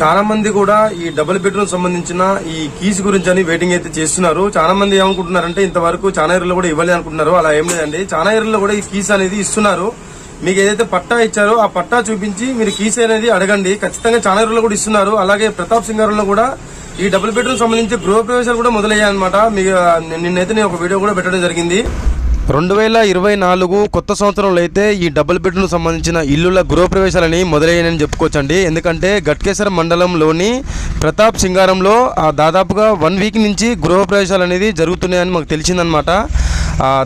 చాలా మంది కూడా ఈ డబుల్ బెడ్రూమ్ సంబంధించిన ఈ కీస్ గురించి అని వెయిటింగ్ అయితే చేస్తున్నారు. చాలా మంది ఏమనుకుంటున్నారంటే ఇంతవరకు చాలా ఏరియాలో కూడా ఇవ్వాలి అనుకుంటున్నారు. అలా ఏం లేదండి. చాలా ఏరియాలో కూడా ఈ కీస్ అనేది ఇస్తున్నారు. మీకు ఏదైతే పట్టా ఇచ్చారో ఆ పట్టా చూపించి మీరు కీస్ అనేది అడగండి. ఖచ్చితంగా చాలా ఏరియాలో కూడా ఇస్తున్నారు. అలాగే ప్రతాప్ సింగారంలో కూడా ఈ డబుల్ బెడ్రూమ్ సంబంధించి గృహ ప్రవేశాలు కూడా మొదలయ్యాయి అనమాట మీకు నిన్నైతే నేను ఒక వీడియో కూడా పెట్టడం జరిగింది. రెండు వేల ఇరవై నాలుగు కొత్త సంవత్సరంలో అయితే ఈ డబుల్ బెడ్రూమ్ సంబంధించిన ఇల్లుల గృహప్రవేశాలని మొదలయ్యాయని చెప్పుకోవచ్చండి. ఎందుకంటే గట్కేశ్వర మండలంలోని ప్రతాప్ సింగారంలో ఆ దాదాపుగా వన్ వీక్ నుంచి గృహప్రవేశాలు అనేది జరుగుతున్నాయని మాకు తెలిసిందనమాట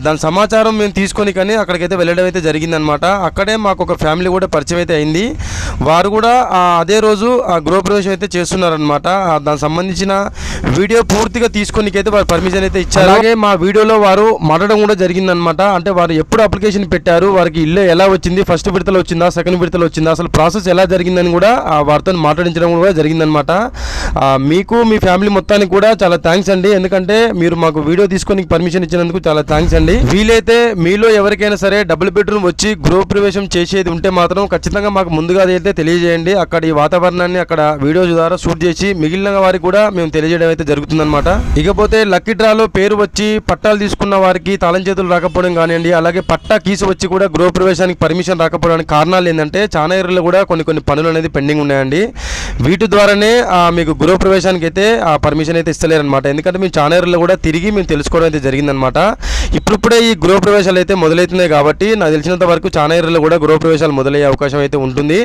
దాని సమాచారం మేము తీసుకొని కానీ అక్కడికైతే వెళ్ళడం అయితే జరిగిందనమాట అక్కడే మాకు ఒక ఫ్యామిలీ కూడా పరిచయం అయితే అయింది. వారు కూడా అదే రోజు ఆ గృహప్రవేశం అయితే చేస్తున్నారనమాట దానికి సంబంధించిన వీడియో పూర్తిగా తీసుకొనికైతే వారు పర్మిషన్ అయితే ఇచ్చారు. అలాగే మా వీడియోలో వారు మాట్లాడడం కూడా జరిగిందనమాట అంటే వారు ఎప్పుడు అప్లికేషన్ పెట్టారు వారికి ఇల్లు ఎలా వచ్చింది ఫస్ట్ విడతలో వచ్చిందా సెకండ్ విడతలో వచ్చిందా అసలు ప్రాసెస్ ఎలా జరిగిందని కూడా ఆ, వారితో మాట్లాడించడం కూడా జరిగిందనమాట మీకు మీ ఫ్యామిలీ మొత్తానికి కూడా చాలా థ్యాంక్స్ అండి. ఎందుకంటే మీరు మాకు వీడియో తీసుకొని పర్మిషన్ ఇచ్చినందుకు చాలా థ్యాంక్స్ అండి. వీలైతే మీలో ఎవరికైనా సరే డబుల్ బెడ్రూమ్ వచ్చి గృహ ప్రవేశం చేసేది ఉంటే మాత్రం ఖచ్చితంగా మాకు ముందుగా అయితే తెలియజేయండి. అక్కడ ఈ వాతావరణాన్ని అక్కడ వీడియోస్ ద్వారా షూట్ చేసి మిగిలిన వారికి కూడా మేము తెలియజేయడం అయితే జరుగుతుందన్నమాట. ఇకపోతే లక్కీ డ్రాలో పేరు వచ్చి పట్టాలు తీసుకున్న వారికి తాళం చేతులు రాకపోవడం కానివ్వండి అలాగే పట్టా కీసు వచ్చి కూడా గృహ ప్రవేశానికి పర్మిషన్ రాకపోవడానికి కారణాలు ఏంటంటే చాలా ఏరియాలో కూడా కొన్ని కొన్ని పనులు అనేది పెండింగ్ ఉన్నాయండి. వీటి ద్వారానే మీకు గృహ ప్రవేశానికి అయితే ఆ పర్మిషన్ అయితే ఇస్తలేరనమాట ఎందుకంటే మేము చాలా కూడా తిరిగి మేము తెలుసుకోవడం అయితే జరిగిందనమాట ఇప్పుడిప్పుడే ఈ గృహ ప్రవేశాలు అయితే మొదలవుతున్నాయి కాబట్టి నాకు తెలిసినంత వరకు చాలా కూడా గృహ ప్రవేశాలు మొదలయ్యే అవకాశం అయితే ఉంటుంది.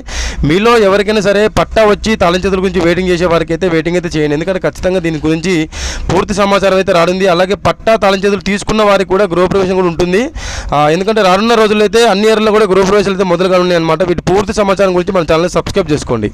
మీలో ఎవరికైనా సరే పట్టా వచ్చి తలంచేతుల గురించి వెయిటింగ్ చేసే వారికి అయితే వెయిటింగ్ అయితే చేయండి. ఎందుకంటే ఖచ్చితంగా దీని గురించి పూర్తి సమాచారం అయితే రానుంది. అలాగే పట్టా తలంచేతులు తీసుకున్న వారికి కూడా గృహప్రవేశం కూడా ఉంటుంది. ఎందుకంటే రానున్న రోజుల్లో అయితే అన్ని ఇయర్లో కూడా గృహ ప్రవేశాలు అయితే మొదలుగా ఉన్నాయి అనమాట వీటి పూర్తి సమాచారం గురించి మన ఛానల్ సబ్స్క్రైబ్ చేసుకోండి.